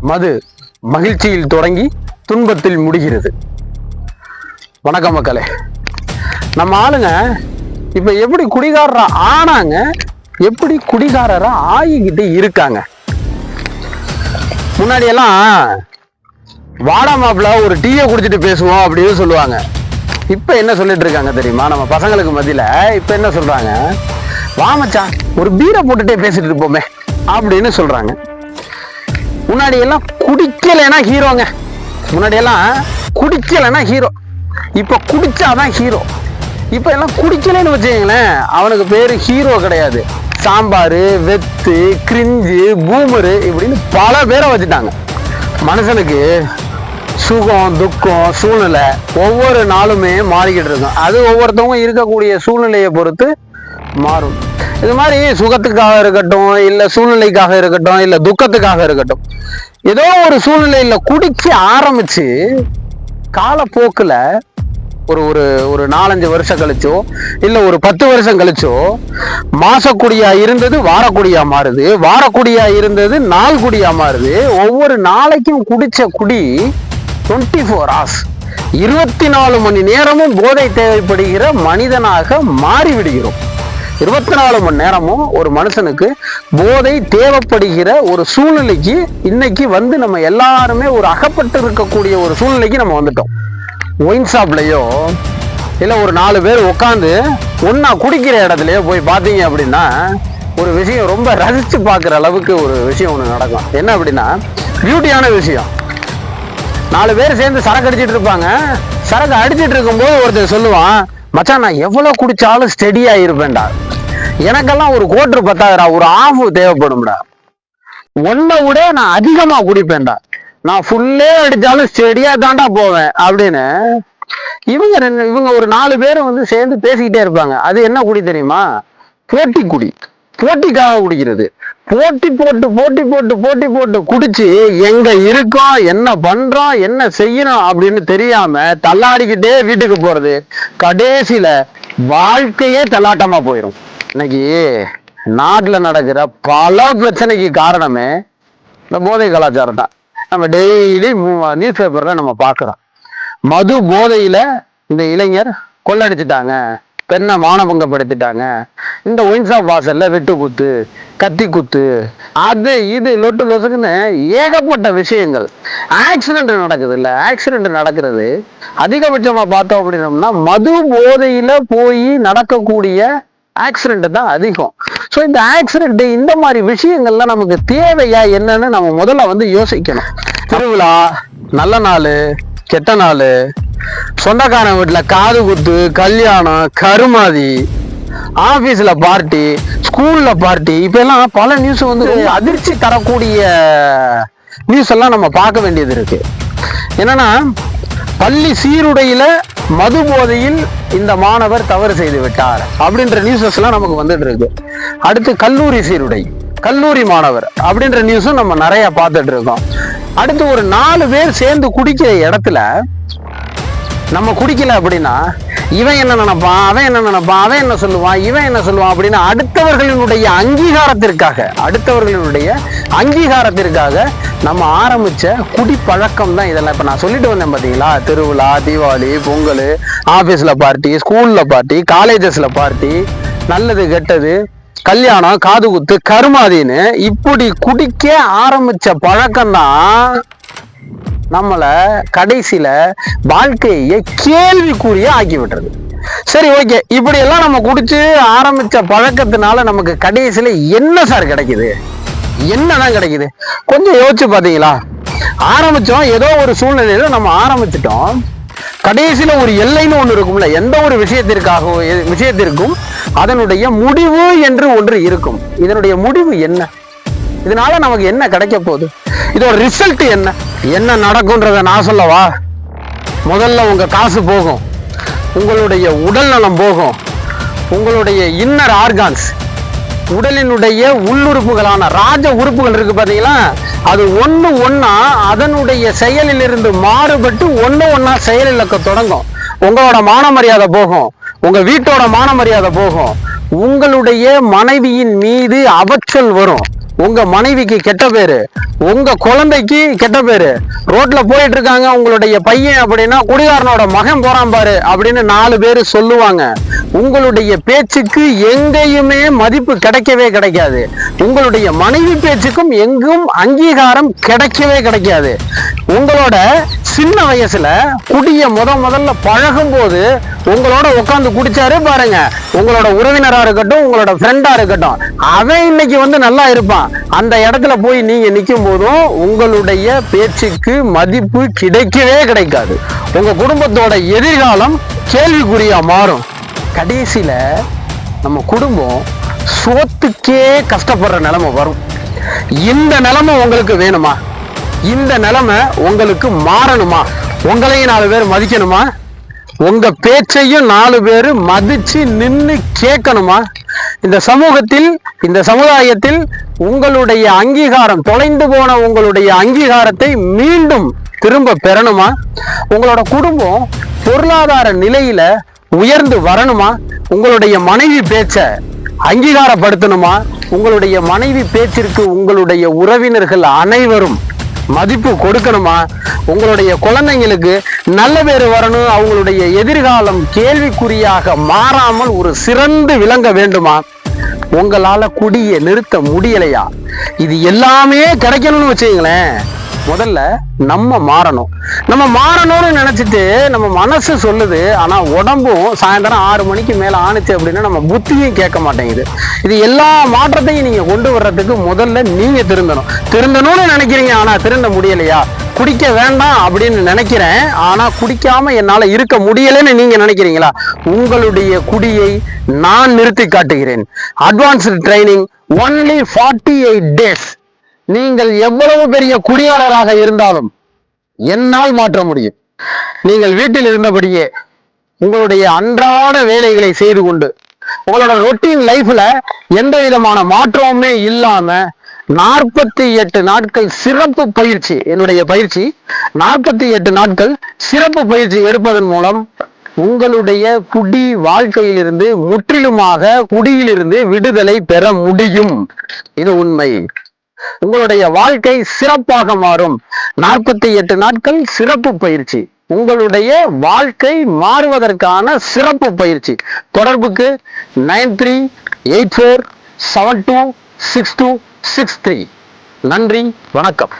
மது மகிழ்ச்சியில் தொடங்கி துன்பத்தில் முடிகிறது. வணக்கம் மக்களே. நம்ம ஆளுங்க இப்ப எப்படி குடிகாரரா ஆனாங்க எப்படி குடிகாரரா ஆகிக்கிட்டு இருக்காங்க? முன்னாடி எல்லாம் வாடா மாப்பிள ஒரு டீயை குடிச்சிட்டு பேசுவோம் அப்படின்னு சொல்லுவாங்க. இப்ப என்ன சொல்லிட்டு இருக்காங்க தெரியுமா? நம்ம பசங்களுக்கு மத்தியில இப்ப என்ன சொல்றாங்க? வா ஒரு பீரை போட்டுட்டே பேசிட்டு இருப்போமே அப்படின்னு சொல்றாங்க. முன்னாடி எல்லாம் குடிக்கலைன்னா ஹீரோங்க. முன்னாடி எல்லாம் குடிக்கலைன்னா ஹீரோ. இப்போ குடிச்சாதான் ஹீரோ. இப்போ எல்லாம் குடிக்கலைன்னு வச்சுக்கங்களேன். அவனுக்கு பேர் ஹீரோ கிடையாது. சாம்பார் வெத்து கிரிஞ்சு பூமரு இப்படின்னு பல பேரை வச்சுட்டாங்க. மனுஷனுக்கு சுகம் துக்கம் சூழ்நிலை ஒவ்வொரு நாளுமே மாறிக்கிட்டு இருக்கும். அது ஒவ்வொருத்தவங்க இருக்கக்கூடிய சூழ்நிலையை பொறுத்து மாறும். இது மாதிரி சுகத்துக்காக இருக்கட்டும் இல்லை சூழ்நிலைக்காக இருக்கட்டும் இல்லை துக்கத்துக்காக இருக்கட்டும் ஏதோ ஒரு சூழ்நிலையில் குடிச்சு ஆரம்பிச்சு காலப்போக்கில் ஒரு ஒரு ஒரு நாலஞ்சு வருஷம் கழிச்சோ இல்லை ஒரு பத்து வருஷம் கழிச்சோ மாசக்குடியா இருந்தது வாரக்குடியா மாறுது வாரக்குடியா இருந்தது நாள் குடியா மாறுது ஒவ்வொரு நாளைக்கும் குடிச்ச குடி டுவெண்ட்டி ஃபோர் ஹவர்ஸ் இருபத்தி நாலு மணி நேரமும் போதை தேவைப்படுகிற மனிதனாக மாறிவிடுகிறோம். இருபத்தி நாலு மணி நேரமும் ஒரு மனுஷனுக்கு போதை தேவைப்படுகிற ஒரு சூழ்நிலைக்கு இன்னைக்கு வந்து நம்ம எல்லாருமே ஒரு அகப்பட்டு இருக்கக்கூடிய ஒரு சூழ்நிலைக்கு நம்ம வந்துட்டோம். ஒயின் ஷாப்லையோ இல்லை ஒரு நாலு பேர் உட்காந்து ஒன்றா குடிக்கிற இடத்துலையோ போய் பார்த்தீங்க அப்படின்னா ஒரு விஷயம் ரொம்ப ரசித்து பார்க்குற அளவுக்கு ஒரு விஷயம் ஒன்று நடக்கும். என்ன அப்படின்னா பியூட்டியான விஷயம். நாலு பேர் சேர்ந்து சரக்கு அடிச்சிட்டு இருப்பாங்க. சரக்கு அடிச்சிட்டு இருக்கும்போது ஒருத்தர் சொல்லுவான் மச்சான் நான் எவ்வளோ குடித்தாலும் ஸ்டெடியாக இருப்பேன்டா. எனக்கெல்லாம் ஒரு கோட்ரு பத்தாதுடா ஒரு ஆஃப் தேவைப்படும்டா. ஒன்றை விட நான் அதிகமா குடிப்பேன்டா. நான் ஃபுல்லே அடிச்சாலும் ஸ்டெடியா தாண்டா போவேன் அப்படின்னு இவங்க ரெண்டு இவங்க ஒரு நாலு பேரும் வந்து சேர்ந்து பேசிக்கிட்டே இருப்பாங்க. அது என்ன குடி தெரியுமா? போட்டி குடி. போட்டிக்காக குடிக்கிறது. போட்டி போட்டு போட்டி போட்டு போட்டி போட்டு குடிச்சு எங்க இருக்கோம் என்ன பண்றோம் என்ன செய்யணும் அப்படின்னு தெரியாம தள்ளாடிக்கிட்டே வீட்டுக்கு போறது கடைசியில வாழ்க்கையே தள்ளாட்டமா போயிடும் இன்னைக்கு நாட்டில் நடக்கிற பல பிரச்சனைக்கு காரணமே இந்த போதை கலாச்சாரம் தான் நம்ம டெய்லி நியூஸ் பேப்பரில் நம்ம பார்க்குறோம். மது போதையில் இந்த இளைஞர் கொள்ளடிச்சிட்டாங்க. பெண்ணை மானபங்கப்படுத்திட்டாங்க. இந்த ஒயின் ஷாப் வாசல்ல வெட்டு குத்து கத்தி குத்து அது இது லொட்டு லொசுக்குன்னு ஏகப்பட்ட விஷயங்கள். ஆக்சிடென்ட் நடக்குது இல்ல ஆக்சிடென்ட் நடக்கிறது. அதிகபட்சமா பார்த்தோம் அப்படின்னம்னா மது போதையில போய் நடக்கக்கூடிய ஆக்சிடென்ட் தான் அதிகம். ஸோ இந்த ஆக்சிடென்ட் இந்த மாதிரி விஷயங்கள்லாம் நமக்கு தேவையா என்னன்னு நம்ம முதல்ல வந்து யோசிக்கணும். திருவிழா நல்ல நாள் கெட்ட நாள் சொந்தக்காரன் வீட்டில் காது குத்து கல்யாணம் கருமாதி ஆஃபீஸில் பார்ட்டி ஸ்கூலில் பார்ட்டி இப்போ எல்லாம் பல நியூஸ் வந்து அதிர்ச்சி தரக்கூடிய நியூஸ் எல்லாம் நம்ம பார்க்க வேண்டியது இருக்கு. என்னன்னா பள்ளி சீருடையில மது போதையில் இந்த மாணவர் தவறு செய்து விட்டார் அப்படின்ற நியூஸஸ் எல்லாம் நமக்கு வந்துட்டு இருக்கு. அடுத்து கல்லூரி சீருடை கல்லூரி மாணவர் அப்படின்ற நியூஸும் நம்ம நிறைய பார்த்துட்டு இருக்கோம். அடுத்து ஒரு நாலு பேர் சேர்ந்து குடிக்கிற இடத்துல நம்ம குடிக்கல அப்படின்னா இவன் என்ன நினைப்பான் அவன் என்ன நினைப்பான் அவன் என்ன சொல்லுவான் இவன் என்ன சொல்லுவான் அப்படின்னு அடுத்தவர்களினுடைய அங்கீகாரத்திற்காக அடுத்தவர்களினுடைய அங்கீகாரத்திற்காக நம்ம ஆரம்பிச்ச குடிப்பழக்கம் தான் இதெல்லாம். இப்ப நான் சொல்லிட்டு வந்தேன் பாத்தீங்களா? திருவிழா தீபாவளி பொங்கல் ஆபீஸ்ல பார்ட்டி ஸ்கூல்ல பார்ட்டி காலேஜஸ்ல பார்ட்டி நல்லது கெட்டது கல்யாணம் காது குத்து கருமாதின்னு இப்படி குடிக்க ஆரம்பிச்ச பழக்கம் தான் நம்மளை கடைசியில வாழ்க்கையை கேள்விக்குரிய ஆக்கி விட்டுறது சரி ஓகே இப்படி எல்லாம் நம்ம குடிச்சு ஆரம்பிச்ச பழக்கத்தினால நமக்கு கடைசியில என்ன சார் கிடைக்குது? என்னதான் கிடைக்குது? கொஞ்சம் யோசிச்சு பாத்தீங்களா? ஆரம்பிச்சோம் ஏதோ ஒரு சூழ்நிலையில நம்ம ஆரம்பிச்சிட்டோம். கடைசியில ஒரு எல்லைன்னு ஒண்ணு இருக்கும்ல எந்த ஒரு விஷயத்திற்காக விஷயத்திற்கும் அதனுடைய முடிவு என்று ஒன்று இருக்கும். இதனுடைய முடிவு என்ன? இதனால நமக்கு என்ன கிடைக்க போகுது? இதோட ரிசல்ட் என்ன? என்ன நடக்கும்ன்றத நான் சொல்லவா? முதல்ல உங்கள் காசு போகும். உங்களுடைய உடல் நலம் போகும். உங்களுடைய இன்னர் ஆர்கான்ஸ் உடலினுடைய உள்ளுறுப்புகளான ராஜ உறுப்புகள் இருக்கு பார்த்தீங்களா அது ஒன்று ஒன்றா அதனுடைய செயலிலிருந்து மாறுபட்டு ஒன்று ஒன்றா செயல் செயலிழக்க தொடங்கும். உங்களோட மான மரியாதை போகும். உங்கள் வீட்டோட மான மரியாதை போகும். உங்களுடைய மனைவியின் மீது அவச்சல் வரும். உங்க மனைவிக்கு கெட்ட பேரு உங்க குழந்தைக்கு கெட்ட பேரு. ரோட்ல போயிட்டு இருக்காங்க உங்களுடைய பையன் அப்படின்னா குடிகாரனோட மகன் போறான் பாரு அப்படின்னு நாலு பேர் சொல்லுவாங்க. உங்களுடைய பேச்சுக்கு எங்கேயுமே மதிப்பு கிடைக்கவே கிடைக்காது. உங்களுடைய மனைவி பேச்சுக்கும் எங்கும் அங்கீகாரம் கிடைக்கவே கிடைக்காது. உங்களோட சின்ன வயசுல குடிய முத முதல்ல பழகும் போது உங்களோட உட்காந்து குடிச்சாரு பாருங்க. உங்களோட உறவினரா இருக்கட்டும் உங்களோட ஃப்ரெண்டா இருக்கட்டும் அவன் இன்னைக்கு வந்து நல்லா இருப்பான். அந்த இடத்துல போய் நீங்க நிற்கும் போதும் உங்களுடைய பேச்சுக்கு மதிப்பு கிடைக்கவே கிடைக்காது. உங்க குடும்பத்தோட எதிர்காலம் கேள்விக்குறியா மாறும். கடைசியில நம்ம குடும்பம் சோத்துக்கே கஷ்டப்படுற நிலைமை வரும். இந்த நிலைமை உங்களுக்கு வேணுமா? இந்த நிலைமை உங்களுக்கு மாறணுமா? உங்களையும் நாலு பேர் மதிக்கணுமா? உங்க பேச்சையும் நாலு பேர் மதிச்சு நின்று கேட்கணுமா? இந்த சமூகத்தில் இந்த சமுதாயத்தில் உங்களுடைய அங்கீகாரம் தொலைந்து போன உங்களுடைய அங்கீகாரத்தை மீண்டும் திரும்ப பெறணுமா? உங்களோட குடும்பம் பொருளாதார நிலையில உயர்ந்து வரணுமா? உங்களுடைய மனைவி பேச்ச அங்கீகாரப்படுத்தணுமா? உங்களுடைய மனைவி பேச்சிற்கு உங்களுடைய உறவினர்கள் அனைவரும் மதிப்பு கொடுக்கணுமா? உங்களுடைய குழந்தைங்களுக்கு நல்ல பேர் வரணும். அவங்களுடைய எதிர்காலம் கேள்விக்குறியாக மாறாமல் ஒரு சிறந்து விளங்க வேண்டுமா? உங்களால குடியை நிறுத்த முடியலையா? இது எல்லாமே கிடைக்கணும்னு வச்சுங்களேன் முதல்ல நம்ம மாறணும். நம்ம மாறணும்னு நினைச்சிட்டு நம்ம மனசு சொல்லுது ஆனா உடம்பும் சாயந்தரம் ஆறு மணிக்கு மேல ஆணுச்சு அப்படின்னா நம்ம புத்தியும் கேட்க மாட்டேங்குது. இது எல்லா மாற்றத்தையும் நீங்க கொண்டு வர்றதுக்கு முதல்ல நீங்க திருந்தணும். திருந்தணும்னு நினைக்கிறீங்க ஆனா திருந்த முடியலையா? குடிக்க வேண்டாம் அப்படின்னு நினைக்கிறேன் ஆனா குடிக்காம என்னால இருக்க முடியலைன்னு நீங்க நினைக்கிறீங்களா? உங்களுடைய குடியை நான் நிறுத்தி காட்டுகிறேன். Advanced training only forty eight days நீங்கள் எவ்வளவு பெரிய குடியாளராக இருந்தாலும் என்னால் மாற்ற முடியும். நீங்கள் வீட்டில் இருந்தபடியே உங்களுடைய அன்றாட வேலைகளை செய்து கொண்டு உங்களோட ரொட்டீன் லைஃப்ல எந்த விதமான மாற்றமுமே இல்லாம நாற்பத்தி எட்டு நாட்கள் சிறப்பு பயிற்சி என்னுடைய பயிற்சி நாற்பத்தி எட்டு நாட்கள் சிறப்பு பயிற்சி எடுப்பதன் மூலம் உங்களுடைய குடி வாழ்க்கையிலிருந்து முற்றிலுமாக குடியிலிருந்து விடுதலை பெற முடியும். இது உண்மை. உங்களுடைய வாழ்க்கை சிறப்பாக மாறும். நாற்பத்தி எட்டு நாட்கள் சிறப்பு பயிற்சி. உங்களுடைய வாழ்க்கை மாறுவதற்கான சிறப்பு பயிற்சி. தொடர்புக்கு nine three eight four seven two six two six three. நன்றி வணக்கம்.